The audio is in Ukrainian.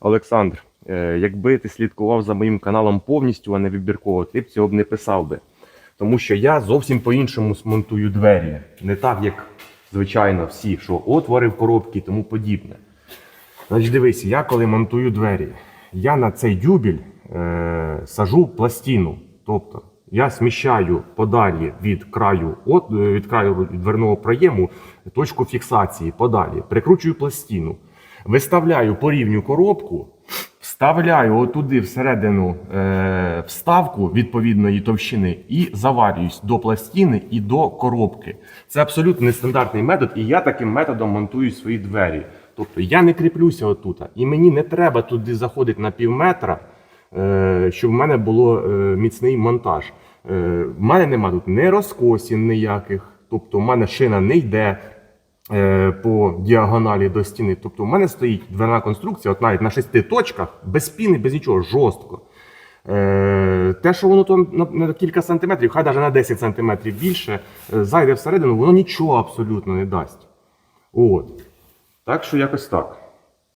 Олександр, е, якби ти слідкував за моїм каналом повністю, а не вибірково, ти б цього б не писав би. Тому що я зовсім по-іншому смонтую двері. Не так, як звичайно всі, що отвори в коробки і тому подібне. Значить, дивись, я коли монтую двері, я на цей дюбель е, сажу пластину. Тобто я сміщаю подалі від краю, от, е, від краю дверного проєму точку фіксації подалі, прикручую пластину, виставляю по рівню коробку, вставляю отуди всередину е, вставку відповідної товщини і заварююсь до пластини і до коробки. Це абсолютно нестандартний метод, і я таким методом монтую свої двері. Тобто я не кріплюся отут, і мені не треба туди заходити на пів метра, е, щоб в мене було е, міцний монтаж. Е, в мене нема тут ні розкосів ніяких, тобто в мене шина не йде по діагоналі до стіни. Тобто в мене стоїть дверна конструкція, от навіть на шести точках, без піни, без нічого, жорстко. Е, те, що воно там на, на кілька сантиметрів, хай навіть на 10 сантиметрів більше, е, зайде всередину, воно нічого абсолютно не дасть. От. Так що якось так.